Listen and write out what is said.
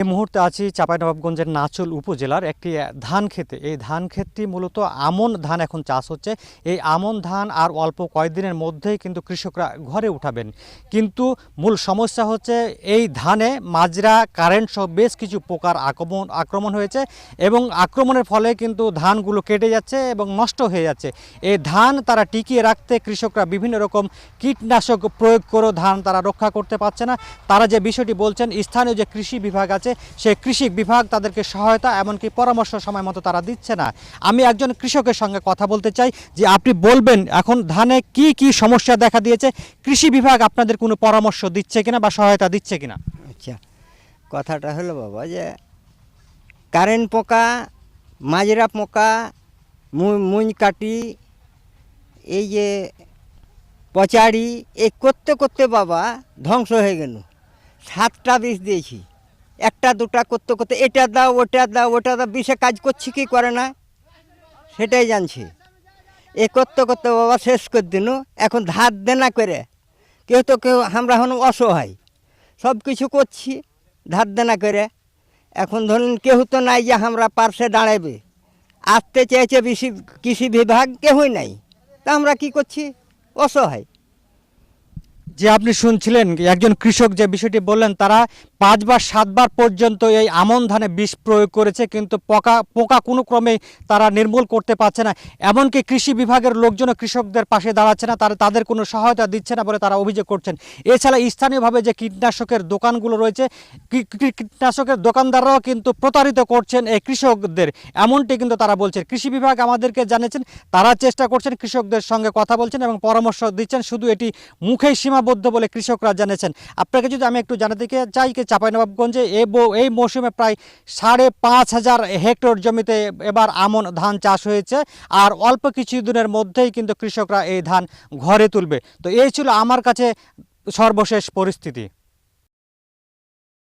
এই মুহূর্তে আছি চাঁপাইনবাবগঞ্জের নাচল উপজেলার একটি ধান খেতে। এই ধান ক্ষেতটি মূলত আমন ধান এখন চাষ হচ্ছে। এই আমন ধান আর অল্প কয়েকদিনের মধ্যেই কিন্তু কৃষকরা ঘরে উঠাবেন। কিন্তু মূল সমস্যা হচ্ছে এই ধানে মাজরা, কারেন্ট সহ বেশ কিছু পোকার আক্রমণ আক্রমণ হয়েছে এবং আক্রমণের ফলে কিন্তু ধানগুলো কেটে যাচ্ছে এবং নষ্ট হয়ে যাচ্ছে। এই ধান তারা টিকিয়ে রাখতে কৃষকরা বিভিন্ন রকম কীটনাশক প্রয়োগ করেও ধান তারা রক্ষা করতে পারছে না। তারা যে বিষয়টি বলছেন, স্থানীয় যে কৃষি বিভাগ আছে সেই কৃষি বিভাগ তাদেরকে সহায়তা এমনকি পরামর্শ সময় মতো তারা দিচ্ছে না। আমি একজন কৃষকের সঙ্গে কথা বলতে চাই যে আপনি বলবেন এখন ধানে কি কি সমস্যা দেখা দিয়েছে? কৃষি বিভাগ আপনাদের কোনো পরামর্শ দিচ্ছে কিনা বা সহায়তা দিচ্ছে কিনা? আচ্ছা কথাটা হলো বাবা যে কারেন্ট পোকা, মাজরা পোকা, মু- মুঞ্জ কাটি এই যে পচাড়ি এই করতে করতে বাবা ধ্বংস হয়ে গেল। সাতটা বিষ দিয়েছি। একটা, দুটা করতে করতে, এটা দাও, ওটা দাও ওটা দাও, বিষে কাজ করছি, কি করে না? সেটাই জানছি। এ করতে করতে বাবা শেষ করে দিন এখন ধার দেনা করে। কেউ তো কেউ, আমরা হন অসহায়। সব কিছু করছি, ধার দেনা করে। এখন ধরুন কেউ তো নাই যে আমরা পার্শ্বে দাঁড়াবে আসতে চেয়েছে কৃষি কৃষি বিভাগ কেউই নাই। তা আমরা কি করছি? অসহায়। যে আপনি শুনছিলেন, একজন কৃষক যে বিষয়টি বললেন, তারা পাঁচবার, সাতবার পর্যন্ত এই আমন ধানে বিষ প্রয়োগ করেছে, কিন্তু পোকা পোকা কোনো ক্রমে তারা নির্মূল করতে পারছে না। এমনকি কৃষি বিভাগের লোকজনও কৃষকদের পাশে দাঁড়াচ্ছে না, তারা, তাদের কোনো সহায়তা দিচ্ছে না বলে তারা অভিযোগ করছেন। এছাড়া স্থানীয়ভাবে যে কীটনাশকের দোকানগুলো রয়েছে কীটনাশকের দোকানদাররাও কিন্তু প্রতারিত করছেন এই কৃষকদের। এমনটি কিন্তু তারা বলছেন। কৃষি বিভাগ আমাদেরকে জানিয়েছেন, তারা চেষ্টা করছেন কৃষকদের সঙ্গে কথা বলছেন এবং পরামর্শ দিচ্ছেন, শুধু এটি মুখেই সীমাবদ্ধ বলে কৃষকরা জানিয়েছেন। আপনাকে যদি আমি একটু জানাতে চাই কি চাঁপাইনবাবগঞ্জে এ বো- এই মৌসুমে প্রায় সাড়ে পাঁচ হাজার হেক্টর জমিতে এবার আমন ধান চাষ হয়েছে আর অল্প কিছু দিনের মধ্যেই কিন্তু কৃষকরা এই ধান ঘরে তুলবে। তো এই ছিল আমার কাছে সর্বশেষ পরিস্থিতি।